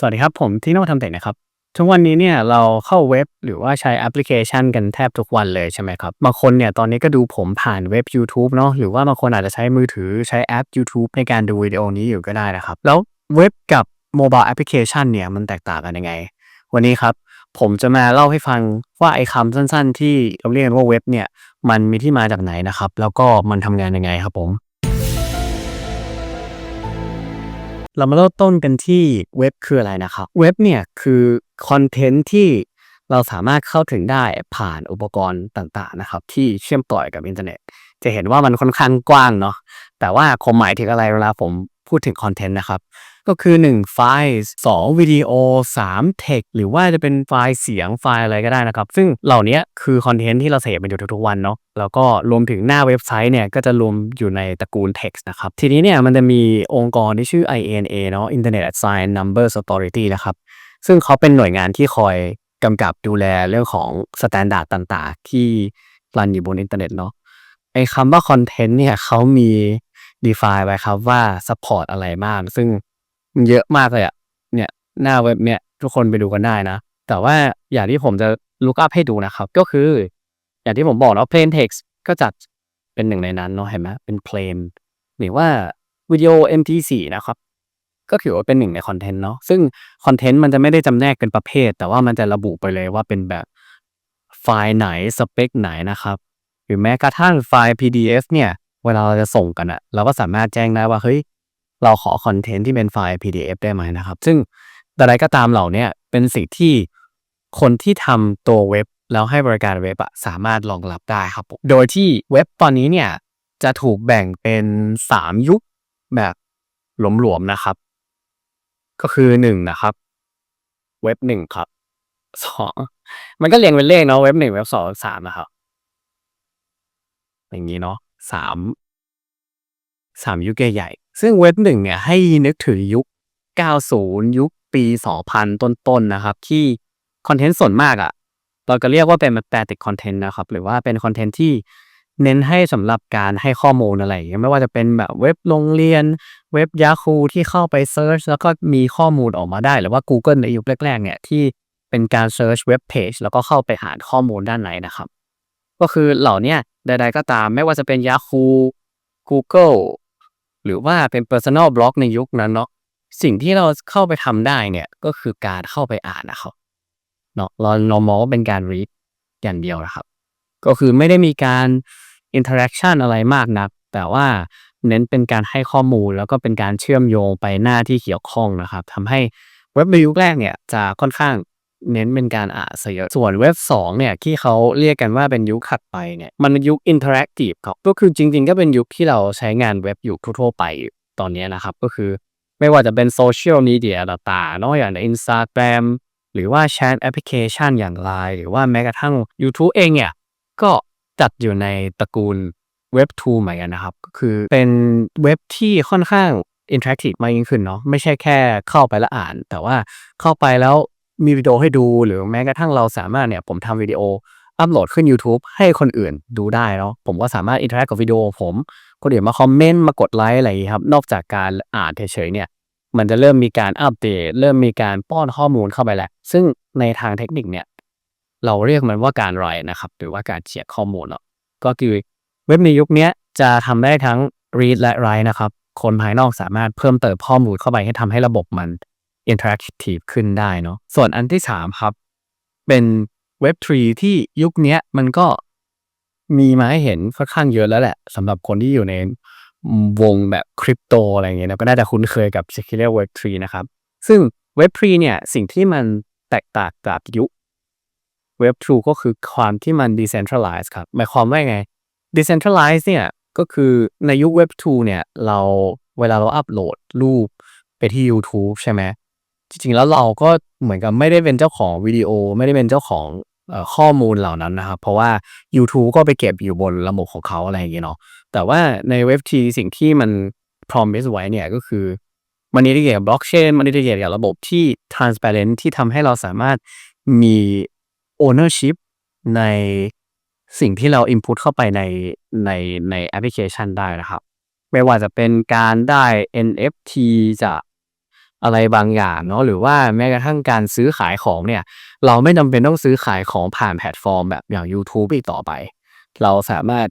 สวัสดีครับ ผมที่โน่ทำเต็กนะครับ ทุกวันนี้เนี่ยเราเข้าเว็บหรือว่าใช้แอปพลิเคชันกันแทบทุกวันเลยใช่ไหมครับ บางคนเนี่ยตอนนี้ก็ดูผมผ่านเว็บ YouTube เนาะหรือว่าบางคนอาจจะใช้มือถือใช้แอป YouTube ในการดูวิดีโอนี้อยู่ก็ได้นะครับ แล้วเว็บกับโมบายแอปพลิเคชันเนี่ยมันแตกต่างกันยังไง วันนี้ครับ ผมจะมาเล่าให้ฟังว่าไอ้คำสั้นๆ ที่เราเรียกกันว่าเว็บเนี่ยมันมีที่มาจากไหนนะครับ แล้วก็มันทำงานยังไงครับผม เรามาเริ่มต้นกันที่เว็บคืออะไรนะครับ เว็บเนี่ยคือคอนเทนต์ที่เราสามารถเข้าถึงได้ผ่านอุปกรณ์ต่างๆนะครับ ที่เชื่อมต่อกับอินเทอร์เน็ต จะเห็นว่ามันค่อนข้างกว้างเนาะแต่ว่าผมหมายถึงอะไรเวลาผมพูดถึงคอนเทนต์นะครับ ก็คือ 1 ไฟล์ 2 วิดีโอ 3 เทคหรือว่าจะเป็นไฟล์เสียงไฟล์อะไรก็ได้นะครับ ซึ่งเหล่านี้คือคอนเทนต์ที่เราเสพมันอยู่ทุกๆวันเนาะแล้วก็รวมถึงหน้าเว็บไซต์เนี่ยก็จะรวมอยู่ในตระกูล text นะครับ ทีนี้เนี่ยมันจะมีองค์กรที่ชื่อ INA เนาะ Internet Assigned Numbers Authority นะครับ ซึ่งเขาเป็นหน่วยงานที่คอยกำกับดูแลเรื่องของสแตนดาร์ดต่างๆ ที่รันอยู่บนอินเทอร์เน็ตเนาะไอ้คำว่าคอนเทนต์เนี่ยเขามี define ไว้ครับว่า support อะไรบ้างซึ่ง มันเยอะมากเลยอะเนี่ยหน้าเว็บเนี่ยทุกคนไปดูกันได้นะ แต่ว่าอย่างที่ผมจะ look up ให้ดูนะครับ ก็คือ อย่างที่ผมบอกเนาะ plain text ก็จัดเป็นหนึ่งในนั้นเนาะเห็นไหมเป็น plain หรือว่าวิดีโอ MP4 นะครับ ก็ถือว่าเป็นหนึ่งในคอนเทนต์เนาะซึ่งคอนเทนต์มันจะไม่ได้จำแนกเป็นประเภท แต่ว่ามันจะระบุไปเลยว่าเป็นแบบไฟล์ไหนสเปคไหนนะครับหรือแม้กระทั่งไฟล์ PDF เนี่ย เวลาเราจะส่งกันอะเราก็สามารถแจ้งได้ว่าเฮ้ย เราขอคอนเทนต์ที่เป็นไฟล์ PDF ได้ไหมนะครับ ซึ่งแต่ใดก็ตามเหล่านี้เป็นสิ่งที่คนที่ทำตัวเว็บแล้วให้บริการเว็บอะสามารถรองรับได้ครับ โดยที่เว็บตอนนี้เนี่ยจะถูกแบ่งเป็น 3 ยุคแบบหลวมๆนะครับ ก็คือหนึ่งนะครับ เว็บหนึ่งครับสองมันก็เรียงเป็นเลขเนาะเว็บหนึ่งเว็บสองสามนะครับอย่างนี้เนาะสามสามยุคใหญ่ ซึ่งเว็บหนึ่งเนี่ยให้นึกถึงยุค 90 ยุคปี 2000 ต้นๆนะครับ ที่คอนเทนต์ส่วนมากอะเราก็เรียกว่าเป็น static content นะครับ หรือว่าเป็นคอนเทนต์ที่เน้นให้สำหรับการให้ข้อมูลอะไรไม่ว่าจะเป็นแบบเว็บโรงเรียน เว็บ Yahoo ที่เข้าไปเซิร์ชแล้วก็มีข้อมูลออกมาได้ หรือว่า Google ในยุคแรกๆเนี่ยที่เป็นการเซิร์ชเว็บเพจแล้วก็เข้าไปหาข้อมูลด้านในนะครับ ก็คือเหล่านี้ใดๆก็ตามไม่ว่าจะเป็น Yahoo Google หรือว่าเป็น Personal Blog ในยุคนั้นเนาะสิ่งที่เราเข้าไปทำได้เนี่ยก็คือการเข้าไปอ่านนะครับเนาะเราเรามองว่าเป็นการ read อย่างเดียวนะครับ ก็คือไม่ได้มีการ interaction อะไรมากนัก แต่ว่าเน้นเป็นการให้ข้อมูลแล้วก็เป็นการเชื่อมโยงไปหน้าที่เกี่ยวข้องนะครับทำให้เว็บในยุคแรกเนี่ยจะค่อนข้าง เน้นเป็นการอ่านซะเยอะส่วนเว็บ2เนี่ยที่เขาเรียกกันว่าเป็นยุคถัดไปเนี่ยมันเป็นยุคอินเทอร์แอคทีฟครับก็คือจริง ๆ ก็เป็นยุคที่เราใช้งานเว็บอยู่ทั่วๆไปตอนนี้นะครับ ก็คือไม่ว่าจะเป็นโซเชียลมีเดียต่างๆนาะอย่างใน Instagram หรือว่าแชทแอปพลิเคชันอย่าง Line หรือว่าแม้กระทั่ง YouTube เองเนี่ยก็จัดอยู่ในตระกูลเว็บ2เหมือนกันนะครับ ก็คือเป็นเว็บที่ค่อนข้างอินเทอร์แอคทีฟมากยิ่งขึ้นเนาะไม่ใช่แค่เข้าไปแล้วอ่าน แต่ว่าเข้าไปแล้ว มีวิดีโอให้ดูหรือแม้กระทั่งเราสามารถเนี่ยผมทำวิดีโออัปโหลดขึ้น YouTube ให้คนอื่นดูได้เนาะผมก็สามารถอินเทอร์แอคกับวิดีโอผมคนอื่นมาคอมเมนต์มากดไลค์อะไรครับ นอกจากการอ่านเฉยๆเนี่ยมันจะเริ่มมีการอัปเดต เริ่มมีการป้อนข้อมูลเข้าไปแหละ ซึ่งในทางเทคนิคเนี่ยเราเรียกมันว่าการไรนะครับ หรือว่าการเฉียดข้อมูลเนาะก็คือเว็บในยุคนี้จะทำได้ทั้ง read และ write นะครับ คนภายนอกสามารถเพิ่มเติมข้อมูลเข้าไปให้ทำให้ระบบมัน interactive ขึ้นได้เนาะส่วนอันที่3ครับ เป็นเว็บ3ที่ยุคนี้มันก็มีมาให้เห็นค่อนข้างเยอะแล้วแหละสำหรับคนที่อยู่ในวงแบบคริปโตอะไรเงี้ยนะก็น่าจะคุ้นเคยกับที่เรียกเว็บ3นะครับ ซึ่งเว็บ3เนี่ย สิ่งที่มันแตกต่างจากยุคเว็บ2ก็คือความที่มัน decentralized ครับ หมายความว่าไง decentralized เนี่ย ก็คือในยุคเว็บ2เนี่ย เราเวลาเราอัปโหลดรูปไปที่ YouTube ใช่ไหม จริงๆแล้วเราก็เหมือนกับไม่ได้เป็นเจ้าของวิดีโอ ไม่ได้เป็นเจ้าของข้อมูลเหล่านั้นนะครับ เพราะว่า YouTube ก็ไปเก็บอยู่บนระบบของเขาอะไรอย่างเงี้ยเนาะแต่ว่าในเว็บทีสิ่งที่มัน promise ไว้เนี่ยก็คือมันอินทิเกรตกับบล็อกเชนมันอินทิเกรตกับระบบที่ transparent ที่ทำให้เราสามารถมี ownership ในสิ่งที่เรา input เข้าไปในในในแอปพลิเคชันได้นะครับ ไม่ว่าจะเป็นการได้ NFT จาก อะไรบางอย่างเนาะหรือว่าแม้กระทั่งการซื้อขายของเนี่ย เราไม่จำเป็นต้องซื้อขายของผ่านแพลตฟอร์มแบบอย่าง YouTube อีกต่อไป เราสามารถ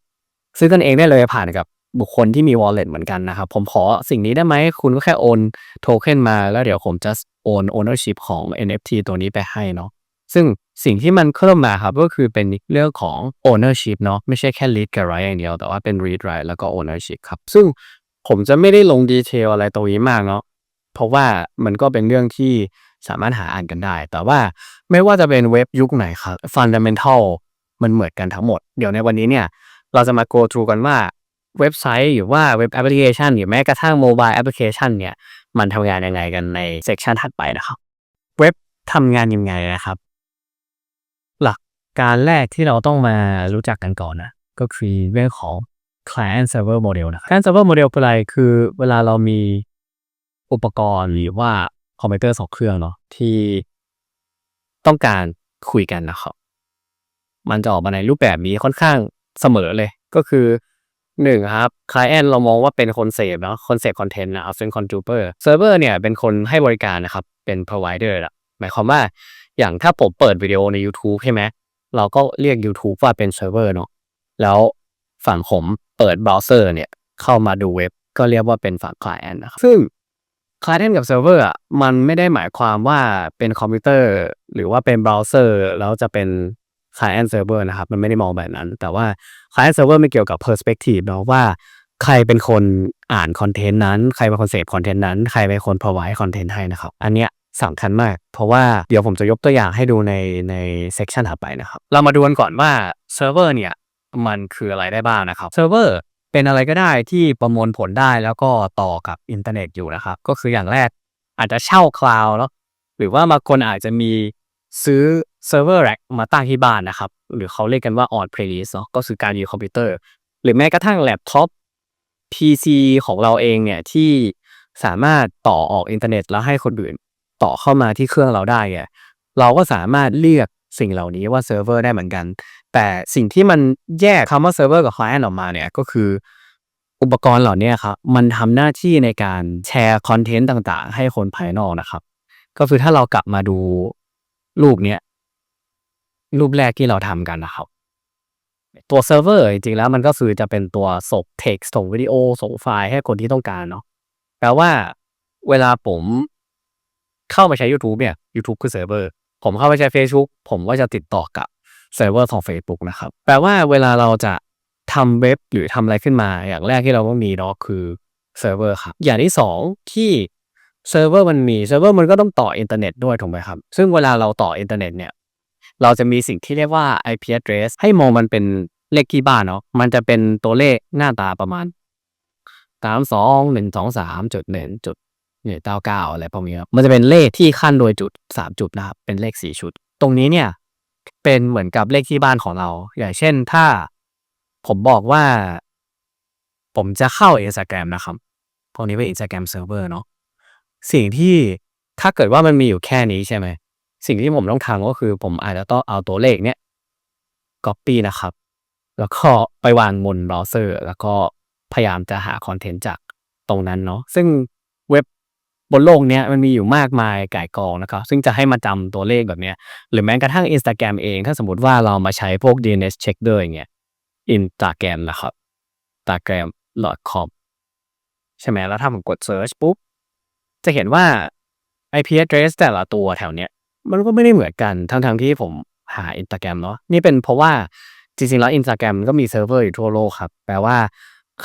ซื้อกันเองได้เลยผ่านกับบุคคลที่มี wallet เหมือนกันนะครับ ผมขอสิ่งนี้ได้ไหม คุณก็แค่โอนโทเค็นมาแล้วเดี๋ยวผมจะโอน ownership ของ NFT ตัวนี้ไปให้เนาะซึ่งสิ่งที่มันเพิ่มมาครับก็คือเป็นเรื่องของ ownership เนาะไม่ใช่แค่ read กับ write อย่างเดียว แต่ว่าเป็น read write แล้วก็ ownership ครับ ซึ่งผมจะไม่ได้ลงดีเทลอะไรตรงนี้มากเนาะ เพราะว่ามันก็เป็นเรื่องที่สามารถหาอ่านกันได้ แต่ว่าไม่ว่าจะเป็นเว็บยุคไหนครับ fundamental มันเหมือนกันทั้งหมด เดี๋ยวในวันนี้เนี่ยเราจะมา go through กันว่าเว็บไซต์หรือว่าเว็บแอปพลิเคชันหรือแม้กระทั่งโมบายแอปพลิเคชันเนี่ยมันทำงานยังไงกันในเซกชันถัดไปนะครับเว็บทำงานยังไงนะครับ หลักการแรกที่เราต้องมารู้จักกันก่อนนะก็คือเรื่องของ client server model นะครับ client server model เป็นอะไรคือเวลาเรามี อุปกรณ์หรือว่าคอมพิวเตอร์สองเครื่องเนาะที่ต้องการคุยกันนะครับ มันจะออกมาในรูปแบบนี้ค่อนข้างเสมอเลย ก็คือหนึ่งครับ client เรามองว่าเป็นคนเสพเนาะคนเสพคอนเทนต์นะครับเป็น consumer server เวอร์เนี่ยเป็นคนให้บริการนะครับ เป็น provider ละหมายความว่าอย่างถ้าผมเปิดวิดีโอใน YouTube ใช่ไหมเราก็เรียก YouTube ว่าเป็น server เวอร์เนาะแล้วฝั่งผมเปิดเบราว์เซอร์เนี่ยเข้ามาดูเว็บก็เรียกว่าเป็นฝั่ง client นะครับซึ่ง client กับ server อะมันไม่ได้หมายความว่าเป็นคอมพิวเตอร์ หรือว่าเป็นเบราว์เซอร์แล้วจะเป็น client server นะครับมันไม่ได้มองแบบนั้น แต่ว่า client server ไม่เกี่ยวกับ perspective เนาะว่าใครเป็นคนอ่านคอนเทนต์นั้น ใครเป็นคนเสพคอนเทนต์นั้น ใครเป็นคน provide คอนเทนต์ให้นะครับ อันเนี้ยสำคัญมาก เพราะว่าเดี๋ยวผมจะยกตัวอย่างให้ดูในในเซกชันถัดไปนะครับ เรามาดูกันก่อนว่าเซิร์ฟเวอร์เนี่ยมันคืออะไรได้บ้างนะครับ เซิร์ฟเวอร์ เป็นอะไรก็ได้ที่ประมวลผลได้แล้วก็ต่อกับอินเทอร์เน็ตอยู่นะครับ ก็คืออย่างแรกอาจจะเช่าคลาวด์เนาะหรือว่าบางคนอาจจะมีซื้อเซิร์ฟเวอร์แร็กมาตั้งที่บ้านนะครับ หรือเขาเรียกกันว่า on premise เนาะก็คือการยูคอมพิวเตอร์ หรือแม้กระทั่งแล็ปท็อป PC ของเราเองเนี่ยที่สามารถต่อออกอินเทอร์เน็ตแล้วให้คนอื่นต่อเข้ามาที่เครื่องเราได้เนี่ยเราก็สามารถเรียกสิ่งเหล่านี้ว่าเซิร์ฟเวอร์ได้เหมือนกันแต่สิ่งที่มันแยกคำว่าเซิร์ฟเวอร์กับ client ออกมาเนี่ยก็คืออุปกรณ์เหล่านี้ครับมันทำหน้าที่ในการแชร์คอนเทนต์ต่างๆ ให้คนภายนอกนะครับ ก็คือถ้าเรากลับมาดูรูปเนี้ยรูปแรกที่เราทำกันนะครับตัวเซิร์ฟเวอร์จริงๆแล้วมันก็คือจะเป็นตัวส่ง text ส่งวิดีโอส่งไฟล์ให้คนที่ต้องการเนาะแปลว่าเวลาผมเข้ามาใช้ YouTube เนี่ย YouTube คือเซิร์ฟเวอร์ ผมเข้าไปใช้ Facebook ผมก็จะติดต่อกับ เซิร์ฟเวอร์ของ Facebook นะครับ แปลว่าเวลาเราจะทำเว็บหรือทำอะไรขึ้นมาอย่างแรกที่เราต้องมีเนาะคือเซิร์ฟเวอร์ครับ อย่างที่สองที่เซิร์ฟเวอร์มันมีเซิร์ฟเวอร์มันก็ต้องต่ออินเทอร์เน็ตด้วยถูกไหมครับ ซึ่งเวลาเราต่ออินเทอร์เน็ตเนี่ยเราจะมีสิ่งที่เรียกว่า IP address ให้มองมันเป็นเลขที่บ้านเนาะมันจะเป็นตัวเลขหน้าตาประมาณสามสองหนึ่งสองสามจุดหนึ่งจุดเนี่ยเก้าเก้าอะไรพวกนี้ครับมันจะเป็นเลขที่ขั้นโดยจุดสามจุดนะครับเป็นเลขสี่ชุด ตรงนี้เนี่ย เป็นเหมือนกับเลขที่บ้านของเรา อย่างเช่นถ้าผมบอกว่า ผมจะเข้า Instagram นะครับ พวกนี้เป็น Instagram Server เนาะสิ่งที่ถ้าเกิดว่ามันมีอยู่แค่นี้ใช่ไหม สิ่งที่ผมต้องทำก็คือ ผมอาจจะต้องเอาตัวเลขเนี้ย copy นะครับ แล้วก็ไปวางบนเบราว์เซอร์ แล้วก็พยายามจะหาคอนเทนต์จากตรงนั้นเนาะซึ่งเว็บ บนโลกเนี้ยมันมีอยู่มากมายก่ายกองนะครับ ซึ่งจะให้มาจำตัวเลขแบบเนี้ย หรือแม้กระทั่ง Instagram เอง ถ้าสมมติว่าเรามาใช้พวก DNS checker อย่างเงี้ย Instagram นะครับ instagram.com ใช่ไหมแล้วถ้าผมกด search ปุ๊บ จะเห็นว่า IP address แต่ละตัวแถวเนี้ย มันก็ไม่ได้เหมือนกันทั้งๆที่ผมหา Instagram เนาะนี่เป็นเพราะว่าจริงๆแล้ว Instagram ก็มีเซิร์ฟเวอร์อยู่ทั่วโลกครับ แปลว่า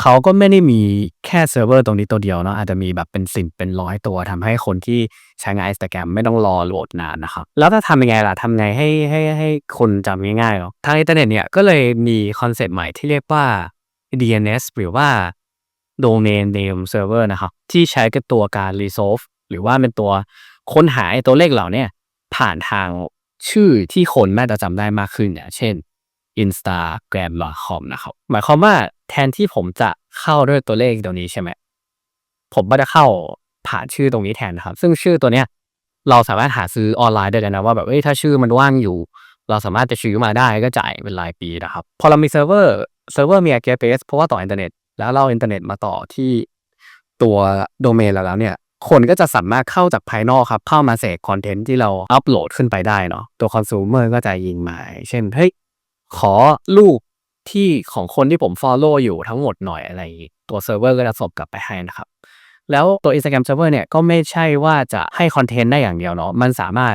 เขาก็ไม่ได้มีแค่เซิร์ฟเวอร์ตรงนี้ตัวเดียวเนาะอาจจะมีแบบเป็นสิบเป็นร้อยตัวทำให้คนที่ใช้งาน Instagram ไม่ต้องรอโหลดนานนะครับ แล้วถ้าทำยังไงล่ะทำไงให้ให้ให้คนจำง่ายๆเนาะทางอินเทอร์เน็ตเนี่ยก็เลยมีคอนเซปต์ใหม่ที่เรียกว่า DNS หรือว่า Domain Name Server นะครับ ที่ใช้กับตัวการ resolve หรือว่าเป็นตัวค้นหาไอ้ตัวเลขเหล่านี้ผ่านทางชื่อที่คนน่าจะจำได้มากขึ้นเนี่ยเช่น instagram.com นะครับ หมายความว่าแทนที่ผมจะเข้าด้วยตัวเลขตัวนี้ใช่ไหม ผมก็จะเข้าผ่านชื่อตรงนี้แทนนะครับ ซึ่งชื่อตัวเนี้ยเราสามารถหาซื้อออนไลน์ได้เลยนะว่าแบบเอ้ยถ้าชื่อมันว่างอยู่ เราสามารถจะซื้อมาได้ก็จ่ายเป็นรายปีนะครับ พอเรามีเซิร์ฟเวอร์เซิร์ฟเวอร์มี IP address เพราะว่าต่ออินเทอร์เน็ตแล้วเราอินเทอร์เน็ตมาต่อที่ตัวโดเมนเราแล้วเนี่ยคนก็จะสามารถเข้าจากภายนอกครับ เข้ามาเสพคอนเทนต์ที่เราอัปโหลดขึ้นไปได้เนาะตัวคอน sumer ก็จะยิงมาย เช่นเฮ้ย ขอรูปที่ของคนที่ผม follow อยู่ทั้งหมดหน่อยอะไรอย่างงี้ตัวเซิร์ฟเวอร์ก็จะส่งกลับไปให้นะครับ แล้วตัว Instagram Server เนี่ยก็ไม่ใช่ว่าจะให้คอนเทนต์ได้อย่างเดียวเนาะมันสามารถ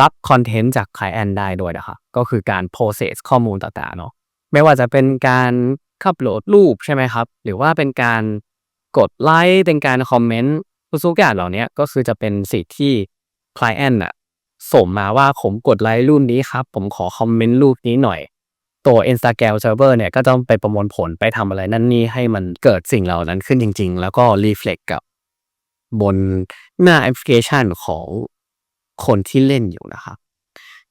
รับคอนเทนต์จาก client ได้ด้วยนะครับก็คือการ process ข้อมูลต่างๆเนาะไม่ว่าจะเป็นการขับโหลดรูปใช่ไหมครับ หรือว่าเป็นการกดไลค์เป็นการคอมเมนต์ทุกอย่างเหล่านี้ก็คือจะเป็นสิ่งที่ client น่ะส่งมาว่าผมกดไลค์รูปนี้ครับ ผมขอคอมเมนต์รูปนี้หน่อย ตัว Instagram Server เนี่ยก็ต้องไปประมวลผลไปทำอะไรนั่นนี่ให้มันเกิดสิ่งเหล่านั้นขึ้นจริง ๆ แล้วก็ reflect กับบนหน้าแอปพลิเคชันของคนที่เล่นอยู่นะครับ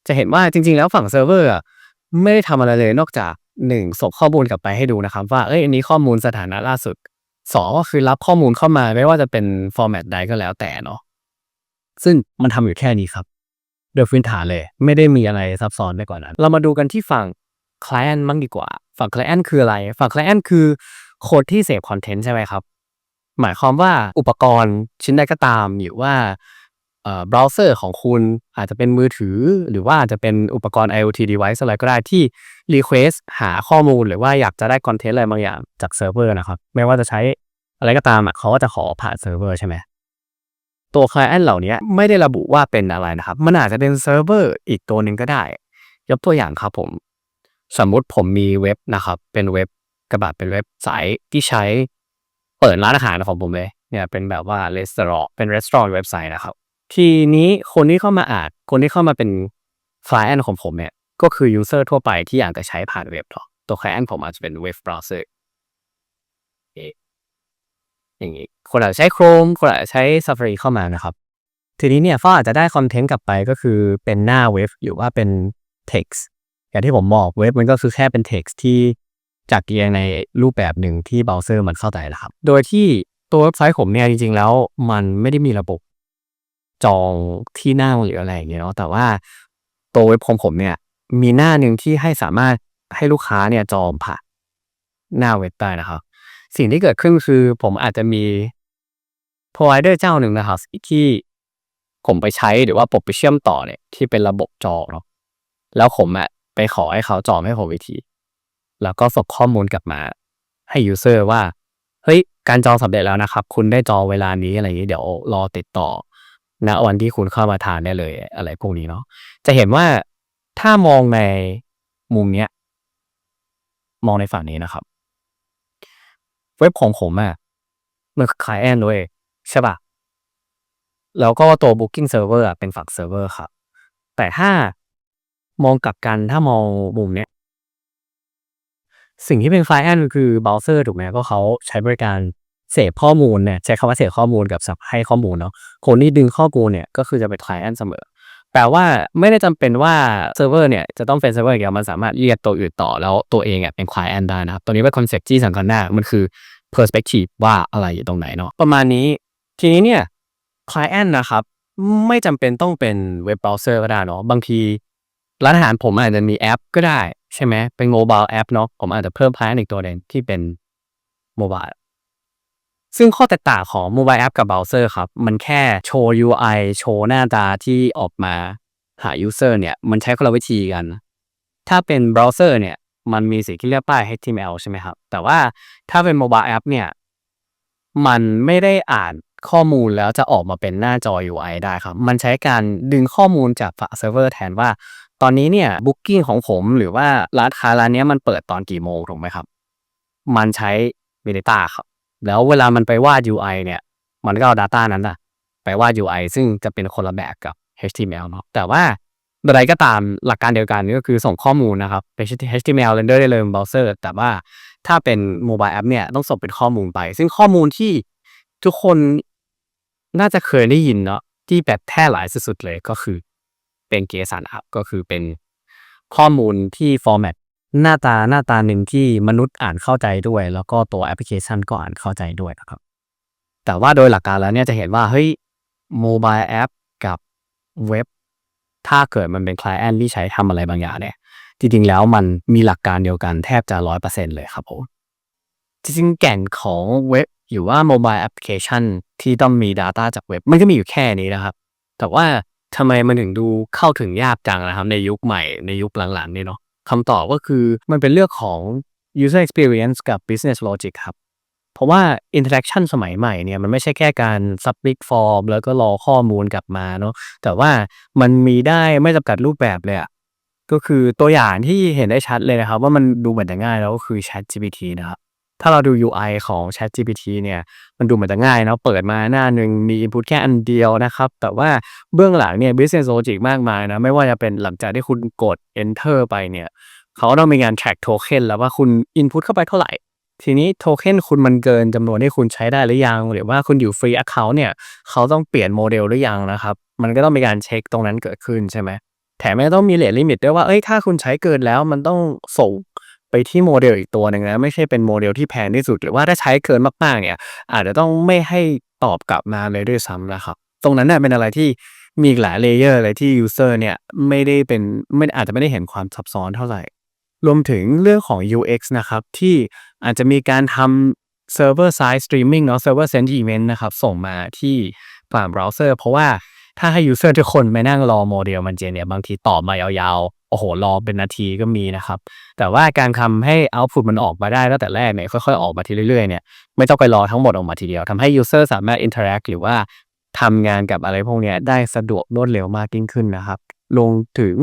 จะเห็นว่าจริง ๆ แล้วฝั่งเซิร์ฟเวอร์อะไม่ได้ทำอะไรเลยนอกจากหนึ่งส่งข้อมูลกลับไปให้ดูนะครับ ว่าเอ้ยอันนี้ข้อมูลสถานะล่าสุดสองก็คือรับข้อมูลเข้ามาไม่ว่าจะเป็นฟอร์แมตใดก็แล้วแต่เนาะซึ่งมันทำอยู่แค่นี้ครับโดยพื้นฐานเลย ไม่ได้มีอะไรซับซ้อนไปกว่านั้น เรามาดูกันที่ฝั่ง client มั่งดีกว่า ฝั่ง client คืออะไร ฝั่ง client คือคนที่เสพคอนเทนต์ใช่ไหมครับ หมายความว่าอุปกรณ์ชิ้นใดก็ตามหรือว่าเบราว์เซอร์ของคุณอาจจะเป็นมือถือ หรือว่าอาจจะเป็นอุปกรณ์ IoT device อะไรก็ได้ที่ request หาข้อมูลหรือว่าอยากจะได้คอนเทนต์อะไรบางอย่างจากเซิร์ฟเวอร์นะครับ ไม่ว่าจะใช้อะไรก็ตามเขาก็จะขอผ่านเซิร์ฟเวอร์ใช่ไหมตัว client เหล่านี้ไม่ได้ระบุว่าเป็นอะไรนะครับ มันอาจจะเป็นเซิร์ฟเวอร์อีกตัวหนึ่งก็ได้ ยกตัวอย่างครับผม สมมุติผมมีเว็บนะครับ เป็นเว็บกระบาดเป็นเว็บไซต์ที่ใช้เปิดร้านอาหารของผมเลยเนี่ยเป็นแบบว่ารีสอร์ทเป็นรีสอร์ทเว็บไซต์นะครับ ทีนี้คนที่เข้ามาอ่านคนที่เข้ามาเป็น client ของผมเนี่ยก็คือ user ทั่วไปที่อยากจะใช้ผ่านเว็บเนาะตัว client ผมอาจจะเป็นเว็บเบราว์เซอร์อย่างนี้คนอาจจะใช้ Chrome คนอาจจะใช้ Safari เข้ามานะครับ ทีนี้เนี่ยฟ้าอาจจะได้คอนเทนต์กลับไปก็คือเป็นหน้าเว็บหรือว่าเป็น text อย่างที่ผมบอกเว็บมันก็คือแค่เป็น text ที่จัดเรียงในรูปแบบหนึ่งที่เบราว์เซอร์มันเข้าใจนะครับ โดยที่ตัวเว็บไซต์ผมเนี่ยจริง ๆ แล้วมันไม่ได้มีระบบจองที่นั่งหรืออะไรอย่างเงี้ยเนาะแต่ว่าตัวเว็บของผมเนี่ยมีหน้าหนึ่งที่ให้สามารถให้ลูกค้าเนี่ยจองผ่านหน้าเว็บได้นะครับ สิ่งที่เกิดขึ้นคือผมอาจจะมี provider เจ้าหนึ่งนะครับที่ผมไปใช้หรือว่าผมไปเชื่อมต่อเนี่ยที่เป็นระบบจองเนาะแล้วผมอะ ไปขอให้เขาจองให้ผมวิธี แล้วก็ส่งข้อมูลกลับมาให้ user ว่า เฮ้ย การจองสำเร็จแล้วนะครับ คุณได้จองเวลานี้อะไรอย่างนี้เดี๋ยวรอติดต่อณวันที่คุณเข้ามาทานได้เลย อะไรพวกนี้เนาะจะเห็นว่าถ้ามองในมุมเนี้ย มองในฝั่งนี้นะครับ เว็บของผมอะมันคือ client ด้วยใช่ปะแล้วก็ตัว booking server อะเป็นฝั่ง server ครับ แต่ถ้า มองกลับกันถ้ามองมุมเนี้ยสิ่งที่เป็น client คือเบราว์เซอร์ถูกไหมก็เขาใช้บริการเสพข้อมูลเนี่ยใช้คำว่าเสพข้อมูลกับสับให้ข้อมูลเนาะคนที่ดึงข้อมูลเนี่ยก็คือจะเป็น client เสมอแปลว่าไม่ได้จำเป็นว่าเซิร์ฟเวอร์เนี่ยจะต้องเป็นเซิร์ฟเวอร์เดียวมันสามารถเรียกตัวอื่นต่อแล้วตัวเองอะเป็น client ได้นะครับตัวนี้เป็นคอนเซ็ปต์ที่สำคัญมามันคือ perspective ว่าอะไรอยู่ตรงไหนเนาะประมาณนี้ทีนี้เนี่ย client นะครับ ไม่จำเป็นต้องเป็นเว็บเบราว์เซอร์ก็ได้เนาะบางที ร้านอาหารผมอาจจะมีแอปก็ได้ใช่ไหมเป็นโมบายแอปเนาะผมอาจจะเพิ่ม client อีกตัวหนึ่งที่เป็นโมบายซึ่งข้อแตกต่างของโมบายแอปกับเบราว์เซอร์ครับ มันแค่โชว์ UI โชว์หน้าตาที่ออกมาหา user เนี่ย มันใช้คนละวิธีกัน ถ้าเป็นเบราว์เซอร์เนี่ย มันมีสิ่งที่เรียกป้าย HTML ใช่ไหมครับ แต่ว่าถ้าเป็นโมบายแอปเนี่ย มันไม่ได้อ่านข้อมูลแล้วจะออกมาเป็นหน้าจอ UI ได้ครับ มันใช้การดึงข้อมูลจากฝั่งเซิร์ฟเวอร์แทนว่า ตอนนี้เนี่ยบุ๊กิ้งของผมหรือว่าร้านค้าร้านนี้มันเปิดตอนกี่โมงถูกไหมครับ มันใช้ Metadata ครับ แล้วเวลามันไปวาด UI เนี่ย มันก็เอา Data นั้นอะไปวาด UI ซึ่งจะเป็นคนละแบบกับ HTML เนาะแต่ว่าอะไรก็ตามหลักการเดียวกันก็คือส่งข้อมูลนะครับเป็น HTML render ได้เลยบนเบราว์เซอร์แต่ว่าถ้าเป็นโมบายแอปเนี่ยต้องส่งเป็นข้อมูลไป ซึ่งข้อมูลที่ทุกคนน่าจะเคยได้ยินเนาะที่แบบแพร่หลายสุดๆเลยก็คือ เป็น JSON ครับก็คือเป็นข้อมูลที่ฟอร์แมตหน้าตาหน้าตาหนึ่งที่มนุษย์อ่านเข้าใจด้วย แล้วก็ตัวแอปพลิเคชันก็อ่านเข้าใจด้วยนะครับ แต่ว่าโดยหลักการแล้วเนี่ยจะเห็นว่าเฮ้ยโมบายแอปกับเว็บ ถ้าเกิดมันเป็น client ที่ใช้ทำอะไรบางอย่างเนี่ย จริงๆแล้วมันมีหลักการเดียวกันแทบจะร้อยเปอร์เซ็นเลยครับผม จริงๆ แก่นของเว็บหรือว่า mobile application ที่ต้องมี data จากเว็บ มันก็มีอยู่แค่นี้นะครับ แต่ว่า ทำไมมันถึงดูเข้าถึงยากจังนะครับ ในยุคใหม่ในยุคหลังๆนี่เนาะคำตอบก็คือมันเป็นเรื่องของ user experience กับ business logic ครับ เพราะว่า interaction สมัยใหม่เนี่ยมันไม่ใช่แค่การ submit form แล้วก็รอข้อมูลกลับมาเนาะแต่ว่ามันมีได้ไม่จำกัดรูปแบบเลยอะก็คือตัวอย่างที่เห็นได้ชัดเลยนะครับ ว่ามันดูเหมือนจะง่ายแล้วก็คือ Chat GPT นะครับ ถ้าเราดู UI ของ Chat GPT เนี่ย มันดูเหมือนจะง่ายเนาะ เปิดมาหน้าหนึ่งมี input แค่อันเดียวนะครับ แต่ว่าเบื้องหลังเนี่ย business logic มากมายนะ ไม่ว่าจะเป็นหลังจากที่คุณกด enter ไปเนี่ย เขาต้องมีการ track token แล้วว่าคุณ input เข้าไปเท่าไหร่ ทีนี้โทเค็นคุณมันเกินจำนวนที่คุณใช้ได้หรือยัง หรือว่าคุณอยู่ฟรี account เนี่ย เขาต้องเปลี่ยนโมเดลหรือยังนะครับ มันก็ต้องมีการเช็คตรงนั้นเกิดขึ้นใช่ไหมแถมยังต้องมีเลทลิมิตด้วยว่า เอ้ย ถ้าคุณใช้เกินแล้วมันต้องส่ง ไปที่โมเดลอีกตัวหนึ่งนะ ไม่ใช่เป็นโมเดลที่แพงที่สุด หรือว่าถ้าใช้เกินมากๆเนี่ย อาจจะต้องไม่ให้ตอบกลับมาเลยด้วยซ้ำนะครับ ตรงนั้นเนี่ยเป็นอะไรที่มีหลายเลเยอร์เลยที่ยูเซอร์เนี่ยไม่ได้เป็นไม่อาจจะไม่ได้เห็นความซับซ้อนเท่าไหร่ รวมถึงเรื่องของ UX นะครับ ที่อาจจะมีการทำ server side streaming เนาะ server send event นะครับ ส่งมาที่ฝั่งเบราว์เซอร์เพราะว่า ถ้าให้ user ทุกคนไปนั่งรอโมเดลมันเจนเนี่ยบางทีตอบมายาวๆ โอ้โห รอเป็นนาทีก็มีนะครับ แต่ว่าการทำให้ output มันออกมาได้ตั้งแต่แรกเนี่ยค่อยๆ ออกมาทีเรื่อยๆเนี่ยไม่ต้องไปรอทั้งหมดออกมาทีเดียวทำให้ user สามารถ interact หรือว่าทำงานกับอะไรพวกนี้ได้สะดวกรวดเร็วมากยิ่งขึ้นนะครับลงถึง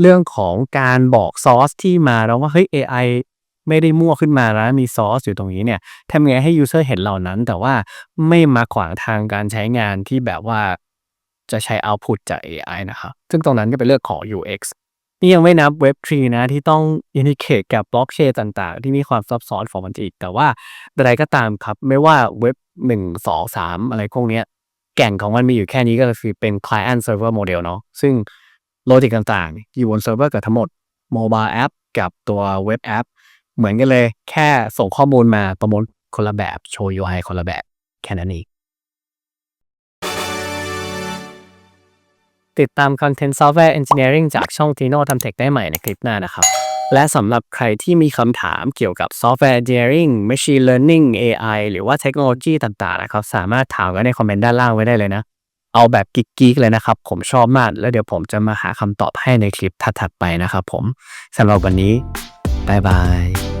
เรื่องของการบอกซอสที่มาแล้วว่าเฮ้ย AI ไม่ได้มั่วขึ้นมานะมีซอสอยู่ตรงนี้เนี่ยทำไงให้ user เห็นเหล่านั้น แต่ว่าไม่มาขวางทางการใช้งานที่แบบว่า จะใช้ output จาก AI นะครับซึ่งตรงนั้นก็เป็นเรื่องของ UX นี่ยังไม่นับ Web3 นะที่ต้อง integrate กับบล็อกเชนต่างๆ ที่มีความซับซ้อนของมันอีก แต่ว่าใดๆก็ตามครับ ไม่ว่า Web 1 2 3 อะไรพวกนี้แก่นของมันมีอยู่แค่นี้ก็คือเป็น client server model เนาะซึ่งโลจิกต่างๆ อยู่บนเซิร์ฟเวอร์กับทั้งหมด mobile app กับตัว web app เหมือนกันเลยแค่ส่งข้อมูลมาประมวลคนละแบบ โชว์ UI คนละแบบ แค่นั้นเอง ติดตาม Content Software Engineering จากช่อง Tino ทำเทคได้ใหม่ในคลิปหน้านะครับ และสำหรับใครที่มีคำถามเกี่ยวกับ Software Engineering Machine Learning AI หรือว่าเทคโนโลยีต่างๆนะครับ สามารถถามไว้ในคอมเมนต์ด้านล่างไว้ได้เลยนะ เอาแบบกิ๊กๆเลยนะครับ ผมชอบมาก แล้วเดี๋ยวผมจะมาหาคำตอบให้ในคลิปถัดๆไปนะครับผมสำหรับวันนี้บ๊ายบาย